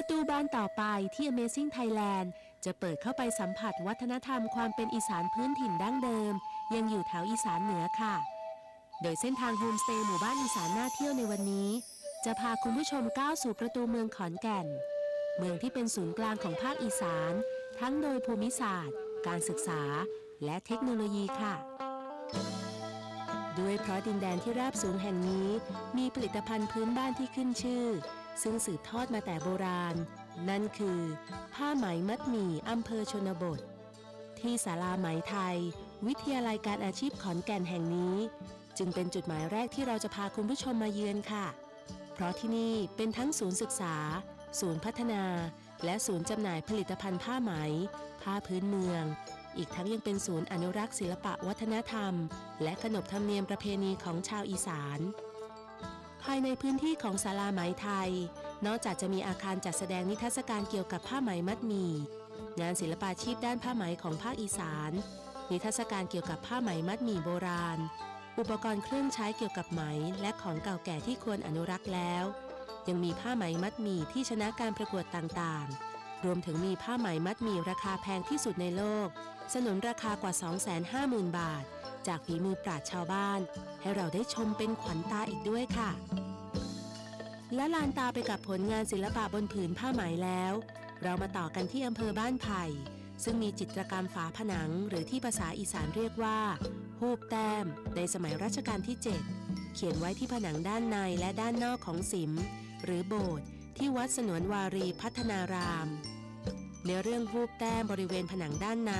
ประตูบานต่อไปที่ Amazing Thailand จะเปิดเข้าไปสัมผัสวัฒนธรรมความเป็นอีสานพื้นถิ่นดั้งเดิม ยังอยู่แถวอีสานเหนือค่ะ โดยเส้นทางโฮมสเตย์หมู่บ้านอีสานน่าเที่ยวในวันนี้ จะพาคุณผู้ชมก้าวสู่ประตูเมืองขอนแก่น เมืองที่เป็นศูนย์กลางของภาคอีสาน ทั้งโดยภูมิศาสตร์ การศึกษา และเทคโนโลยีค่ะด้วยเพราะดินแดนที่ราบสูงแห่งนี้ มีผลิตภัณฑ์พื้นบ้านที่ขึ้นชื่อ ซึ่งสืบทอดมาแต่โบราณ นั่นคือ ผ้าไหมมัดหมี่อำเภอชนบท ที่ศาลาไหมไทย วิทยาลัยการอาชีพขอนแก่นแห่งนี้ จึงเป็นจุดหมายแรกที่เราจะพาคุณผู้ชมมาเยือนค่ะ เพราะที่นี่เป็นทั้งศูนย์ศึกษา ศูนย์พัฒนา และศูนย์จำหน่ายผลิตภัณฑ์ผ้าไหม ผ้าพื้นเมือง อีกทั้งยังเป็นศูนย์อนุรักษ์ศิลปะวัฒนธรรม และขนบธรรมเนียมประเพณีของชาวอีสานายในพื้นที่ของศาลาไหมไทย นอกจากจะมีอาคารจัดแสดงนิทรรศการเกี่ยวกับผ้าไหมมัดหมี่งานศิลปาชีพด้านผ้าไหมของภาคอีสาน นิทรรศการเกี่ยวกับผ้าไหมมัดหมี่โบราณ อุปกรณ์เครื่องใช้เกี่ยวกับไหมและของเก่าแก่ที่ควรอนุรักษ์แล้ว ยังมีผ้าไหมมัดหมี่ที่ชนะการประกวดต่างๆ รวมถึงมีผ้าไหมมัดหมี่ราคาแพงที่สุดในโลก สนุนราคากว่า 250,000 บาท จากฝีมือปราชชาวบ้าน ให้เราได้ชมเป็นขวัญตาอีกด้วยค่ะ และลานตาไปกับผลงานศิลปะบนผืนผ้าไหมแล้ว เรามาต่อกันที่อำเภอบ้านไผ่ ซึ่งมีจิตรกรรมฝาผนังหรือที่ภาษาอีสานเรียกว่าฮูบแต้ม ในสมัยรัชกาลที่ 7 เขียนไว้ที่ผนังด้านในและด้านนอกของสิม หรือโบสถ์ที่วัดสนวนวารีพัฒนาราม เนื้อเรื่องฮูบแต้มบริเวณผนังด้านใน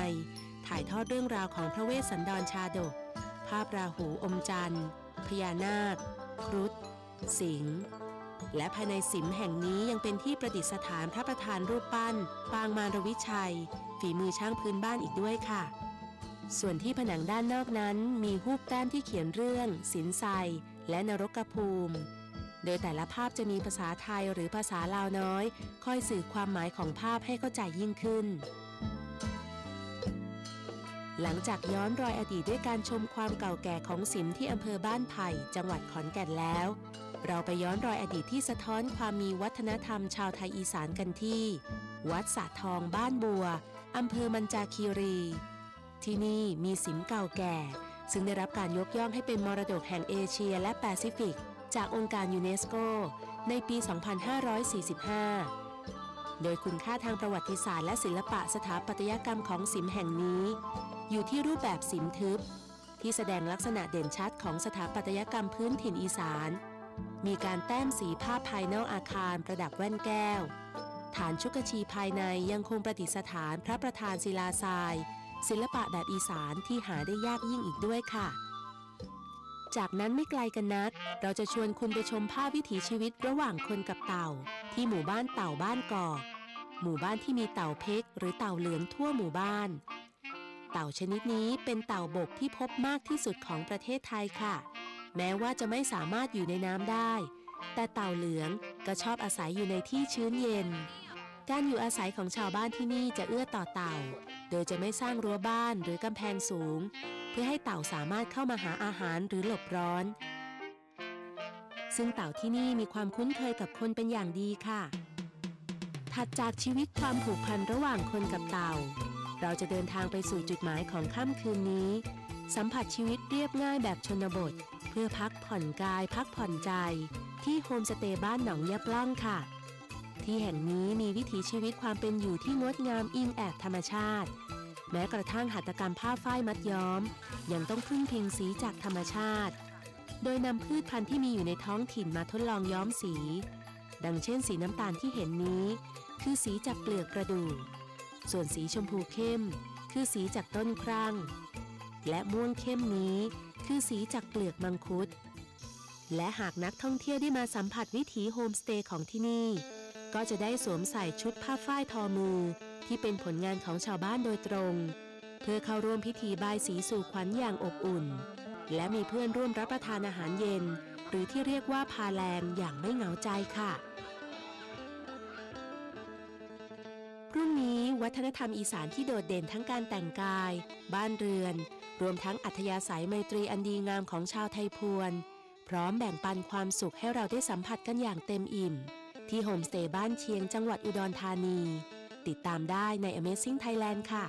ถ่ายทอดเรื่องราวของพระเวสสันดรชาดก ภาพราหูอมจันทร์พญานาค ครุฑสิงห์ และภายในสิมแห่งนี้ยังเป็นที่ประดิษฐานพระประธานรูปปั้น ปางมารวิชัย ฝีมือช่างพื้นบ้านอีกด้วยค่ะ ส่วนที่ผนังด้านนอกนั้นมีรูปแต้มที่เขียนเรื่อง สินไซและนรกภูมิ โดยแต่ละภาพจะมีภาษาไทยหรือภาษาลาวน้อย คอยสื่อความหมายของภาพให้เข้าใจยิ่งขึ้น หลังจากย้อนรอยอดีตด้วยการชมความเก่าแก่ของสิมที่อำเภอบ้านไผ่จังหวัดขอนแก่นแล้ว เราไปย้อนรอยอดีตที่สะท้อนความมีวัฒนธรรมชาวไทยอีสานกันที่ วัดสะทองบ้านบัวอำเภอมันจาคีรี ที่นี่มีสิมเก่าแก่ ซึ่งได้รับการยกย่องให้เป็นมรดกแห่งเอเชียและแปซิฟิก จากองค์การยูเนสโก ในปี 2545 โดยคุณค่าทางประวัติศาสตร์และศิลปะสถาปัตยกรรมของสิมแห่งนี้ อยู่ที่รูปแบบสิมทึบ ที่แสดงลักษณะเด่นชัดของสถาปัตยกรรมพื้นถิ่นอีสาน มีการแต้มสีภาพภายนอกอาคารประดับแว่นแก้ว ฐานชุกชีภายในยังคงประดิษฐานพระประธานศิลาทราย ศิลปะแบบอีสานที่หาได้ยากยิ่งอีกด้วยค่ะ จากนั้นไม่ไกลกันนัก เราจะชวนคุณไปชมภาพวิถีชีวิตระหว่างคนกับเต่า ที่หมู่บ้านเต่าบ้านกอกหมู่บ้านที่มีเต่าเพกหรือเต่าเหลืองทั่วหมู่บ้าน เต่าชนิดนี้เป็นเต่าบกที่พบมากที่สุดของประเทศไทยค่ะ แม้ว่าจะไม่สามารถอยู่ในน้ำได้ แต่เต่าเหลืองก็ชอบอาศัยอยู่ในที่ชื้นเย็น การอยู่อาศัยของชาวบ้านที่นี่จะเอื้อต่อเต่า โดยจะไม่สร้างรั้วบ้านหรือกำแพงสูง เพื่อให้เต่าสามารถเข้ามาหาอาหารหรือหลบร้อน ซึ่งเต่าที่นี่มีความคุ้นเคยกับคนเป็นอย่างดีค่ะ ถัดจากชีวิตความผูกพันระหว่างคนกับเต่า เราจะเดินทางไปสู่จุดหมายของค่ำคืนนี้ สัมผัสชีวิตเรียบง่ายแบบชนบท เพื่อพักผ่อนกายพักผ่อนใจ ที่โฮมสเตย์บ้านหนองยะปล้องค่ะ ที่แห่งนี้มีวิถีชีวิตความเป็นอยู่ที่งดงามอิงแอบธรรมชาติ แม้กระทั่งหัตถกรรมผ้าฝ้ายมัดย้อม ยังต้องพึ่งพิงสีจากธรรมชาติ โดยนำพืชพันธุ์ที่มีอยู่ในท้องถิ่นมาทดลองย้อมสี ดังเช่นสีน้ำตาลที่เห็นนี้ คือสีจากเปลือกกระดูกส่วนสีชมพูเข้ม คือสีจากต้นครั่ง และม่วงเข้มนี้ คือสีจากเปลือกมังคุด และหากนักท่องเที่ยวได้มาสัมผัสวิถีโฮมสเตย์ของที่นี่ ก็จะได้สวมใส่ชุดผ้าฝ้ายทอมือ ที่เป็นผลงานของชาวบ้านโดยตรง เพื่อเข้าร่วมพิธีบายสีสู่ขวัญอย่างอบอุ่น และมีเพื่อนร่วมรับประทานอาหารเย็น หรือที่เรียกว่าพาแลงอย่างไม่เหงาใจค่ะ วัฒนธรรมอีสานที่โดดเด่นทั้งการแต่งกาย บ้านเรือน รวมทั้งอัธยาศัยไมตรีอันดีงามของชาวไทยพวนพร้อมแบ่งปันความสุขให้เราได้สัมผัสกันอย่างเต็มอิ่ม ที่โฮมสเตย์บ้านเชียงจังหวัดอุดรธานี ติดตามได้ใน Amazing Thailand ค่ะ